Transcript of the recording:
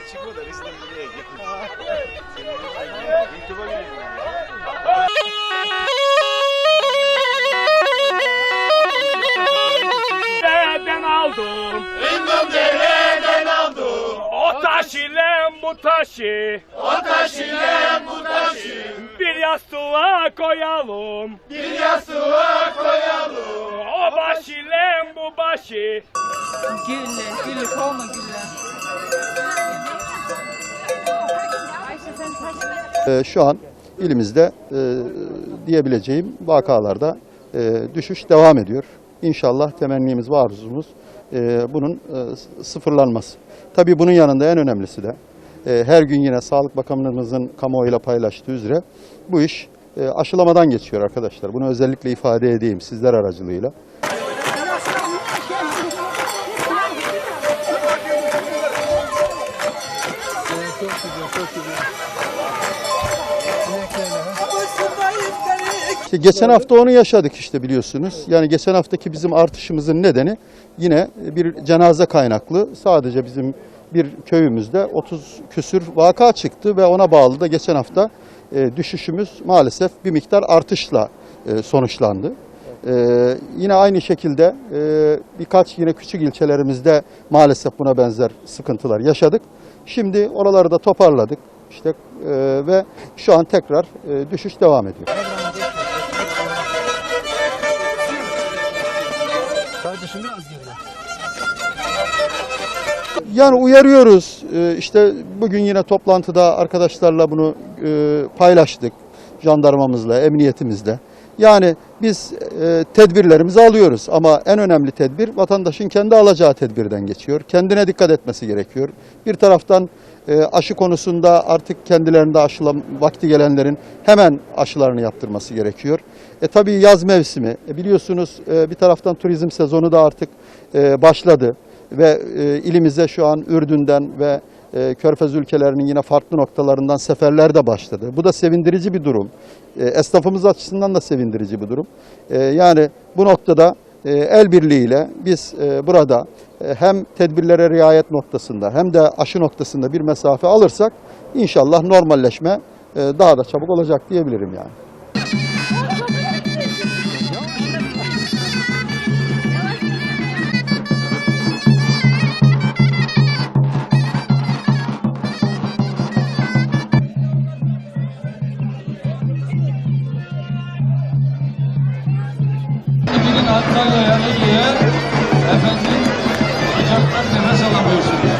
böyle çıkıyorlar işte buraya gel. YouTube'a geliyorum. Dereden aldım. Bindim dereden aldım. O taş ile bu taşı. O taş ile bu taşı. Bir yastığa koyalım. Bir yastığa koyalım. O baş ile bu başı. Gülle, gülle, olma gülle. Şu an ilimizde e, diyebileceğim vakalarda e, düşüş devam ediyor. İnşallah temennimiz ve arzumuz bunun e, sıfırlanması. Tabii bunun yanında en önemlisi de her gün yine Sağlık Bakanlığımızın kamuoyuyla paylaştığı üzere bu iş aşılamadan geçiyor arkadaşlar. Bunu özellikle ifade edeyim sizler aracılığıyla. İşte geçen hafta onu yaşadık işte biliyorsunuz. Yani geçen haftaki bizim artışımızın nedeni yine bir cenaze kaynaklı. Sadece bizim bir köyümüzde 30 küsür vaka çıktı ve ona bağlı da geçen hafta e, düşüşümüz maalesef bir miktar artışla e, sonuçlandı. E, yine aynı şekilde e, birkaç yine küçük ilçelerimizde maalesef buna benzer sıkıntılar yaşadık. Şimdi oraları da toparladık. İşte e, ve şu an tekrar e, düşüş devam ediyor. Yani uyarıyoruz. Ee, İşte bugün yine toplantıda arkadaşlarla bunu e, paylaştık. Jandarmamızla, emniyetimizle. Yani biz e, tedbirlerimizi alıyoruz ama en önemli tedbir vatandaşın kendi alacağı tedbirden geçiyor. Kendine dikkat etmesi gerekiyor. Bir taraftan e, aşı konusunda artık kendilerinde aşılam vakti gelenlerin hemen aşılarını yaptırması gerekiyor. E tabii yaz mevsimi. E, biliyorsunuz e, bir taraftan turizm sezonu da artık e, başladı ve e, ilimize şu an Ürdün'den ve e, Körfez ülkelerinin yine farklı noktalarından seferler de başladı. Bu da sevindirici bir durum. E, esnafımız açısından da sevindirici bir durum. E, yani bu noktada e, el birliğiyle biz e, burada e, hem tedbirlere riayet noktasında hem de aşı noktasında bir mesafe alırsak inşallah normalleşme daha da çabuk olacak diyebilirim yani. Antalya'ya, Ege'ye efendim sıcaktan nefes alamıyorsunuz.